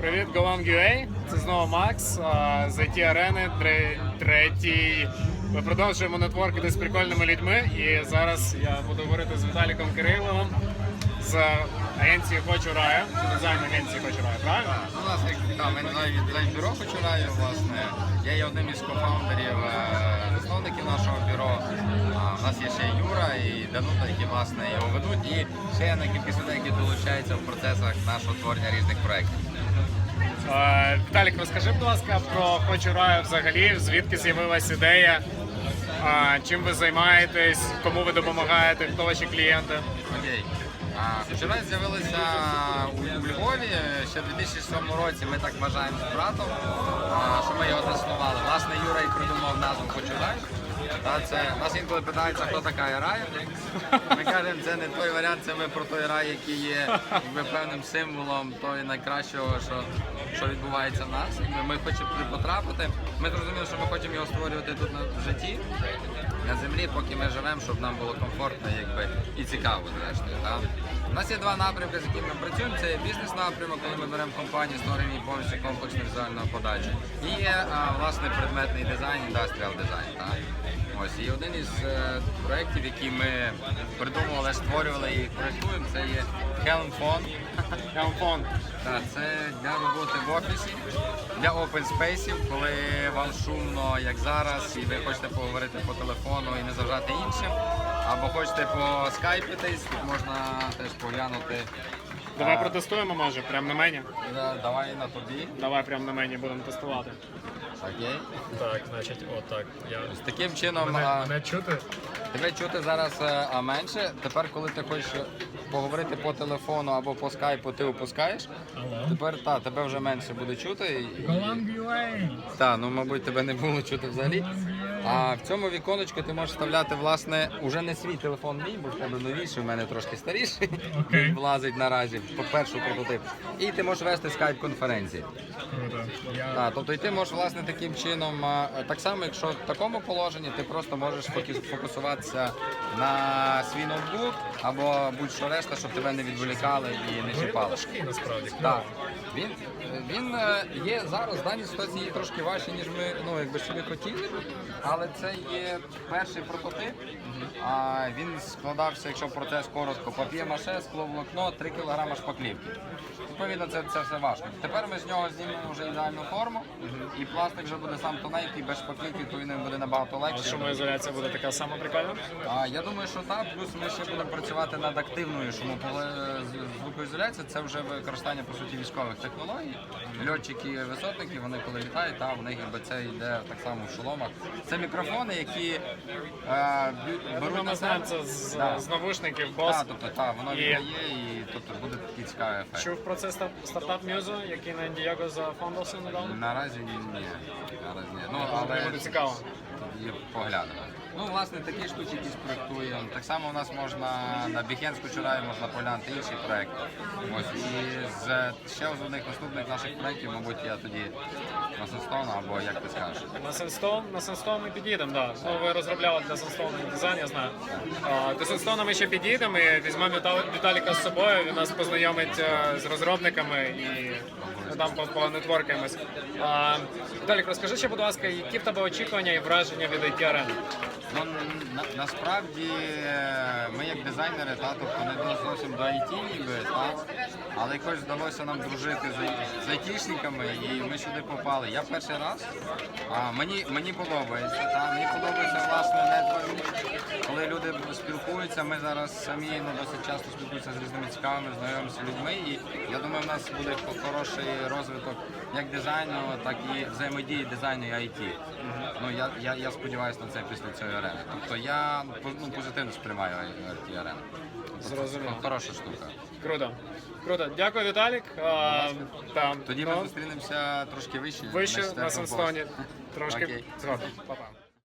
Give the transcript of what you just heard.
Привіт, GoLong.ua. Це знову Макс з IT арени, третій. Ми продовжуємо нетворкити з прикольними людьми. І зараз я буду говорити з Віталіком Кириловим з агенції Хочу Раю, дизайн агенції Хочу Раю, правильно? Ну, У нас там ми дизайн-бюро починаю, власне. Я є одним із кофаундерів, е, засновників нашого бюро. У нас є ще Юра і Данута, які власне його ведуть, і ще на кількість людей, які долучаються в процесах нашого творення різних проєктів. Е, Віталік, розкажи, будь ласка, про Хочу Раю взагалі, звідки з'явилась ідея, а, чим ви займаєтесь, кому ви допомагаєте, хто ваші клієнти. Окей. Вчора з'явилися у, Львові ще в 2007 році. Ми так вважаємо з братом, що ми його заснували. Власне, Юра і придумав назву Почурай. Та це нас інколи питаються, хто така рай. Ми кажемо, це не той варіант, це ми про той рай, який є якби, певним символом того найкращого, що, що відбувається в нас. Якби Ми хочемо туди потрапити. Ми зрозуміли, що ми хочемо його створювати тут на житті на землі, поки ми живемо, щоб нам було комфортно якби, і цікаво, зрештою. Так? У нас є два напрямки, з якими ми працюємо. Це є бізнес-напрямок, коли ми беремо компанії, створені повністю комплексну візуальну подачу. І є а, власне предметний дизайн, індастріал дизайн. Ось і один із е, проєктів, які ми придумували, створювали і проєктуємо, це є Helm Phone. Helmphone. Так, це для роботи в офісі, для open space, коли вам шумно, як зараз, і ви хочете поговорити по телефону і не заважати іншим, або хочете поскайпитись, тут можна теж поглянути. Давай протестуємо, може, прямо на мені. да, Давай на тобі. Давай прямо на мені будемо тестувати. Окей. Так, значить, отак. Я... З таким чином Мене, а, мене чути? тебе чути зараз е, а, менше. Тепер, коли ти хочеш поговорити по телефону або по скайпу, ти опускаєш. Алло. Тепер та, тебе вже менше буде чути. і- Голланд.ua! Так, ну мабуть, тебе не було чути взагалі. А в цьому віконечку ти можеш вставляти, власне, уже не свій телефон мій, бо в тебе новіший, у мене трошки старіший. Окей. Влазить наразі, по перший прототип. І ти можеш вести скайп-конференції. Так, тобто і ти можеш власне таким чином, так само, якщо в такому положенні, ти просто можеш фокусуватися на свій ноутбук або будь-що решта, щоб тебе не відволікали і не чіпали. важкий насправді. Так. Він, він е, є зараз в даній ситуації є трошки важче, ніж ми ну, якби собі хотіли, але це є перший прототип. А він складався, якщо процес коротко, пап'є-маше, скловолокно, 3 кг шпаклівки. Відповідно, це, це все важко. Тепер ми з нього знімемо вже ідеальну форму, і пластик вже буде сам тоненький, без шпаклівки, то він буде набагато А шумоізоляція буде така сама прикольна? А я думаю, що так. Плюс ми ще будемо працювати над активною шумополе- Це вже використання по суті військових технологій. Льотчики, висотники, вони коли літають, та в них це йде так само в шоломах. Це мікрофони, які е, бю- беруть на ми знаємо себе. це з, Да. з навушників, бос. Так, тобто, та, воно І- віддає і тобто буде такий цікавий ефект. Чув про це стар- стартап Мюзу, який на Дієго зафандався недавно. Наразі ні. Наразі ні. Ну, Але буде цікаво. тоді поглянемо. Ну, власне, такі штуки якісь проєктуємо. Так само у нас можна на Біхенську Чураю можна поглянути інший проєкт. Ось і з ще з одних наступних наших проєктів, мабуть, я тоді на Сенстон, або як ти скажеш. На Сенстон, на Сенстон ми під'їдемо, да. Ну, ви розробляли для Сенстон дизайн, я знаю. До Сенстона ми ще під'їдемо і візьмемо Віта- Віталіка з собою, він нас познайомить е, з розробниками і ми там по- понетворкаємось. Віталік, розкажи ще, будь ласка, які в тебе очікування і враження від IT арени? Ну, на, насправді е, ми як дизайнери, та, тобто не зовсім до IT ніби, та, але якось вдалося нам дружити з, з айтішниками і ми сюди попали. Я перший раз, а мені, мені подобається, та, мені подобається власне нетворк, коли люди спілкуються, ми зараз самі ну, досить часто спілкуємося з різними цікавими, знайомимося людьми і я думаю, в нас буде хороший розвиток як дизайну, так і взаємодії дизайну і IT. Ну, я, я, я сподіваюся на це після цієї арени. Тобто я ну, ну, позитивно сприймаю ті арени. Зрозуміло. Хороша штука. Круто. Круто. Дякую, Віталік. А, там, Тоді ну, ми зустрінемося трошки вище. вище на на Сенстоні. Трошки Окей. згодом. Па-па.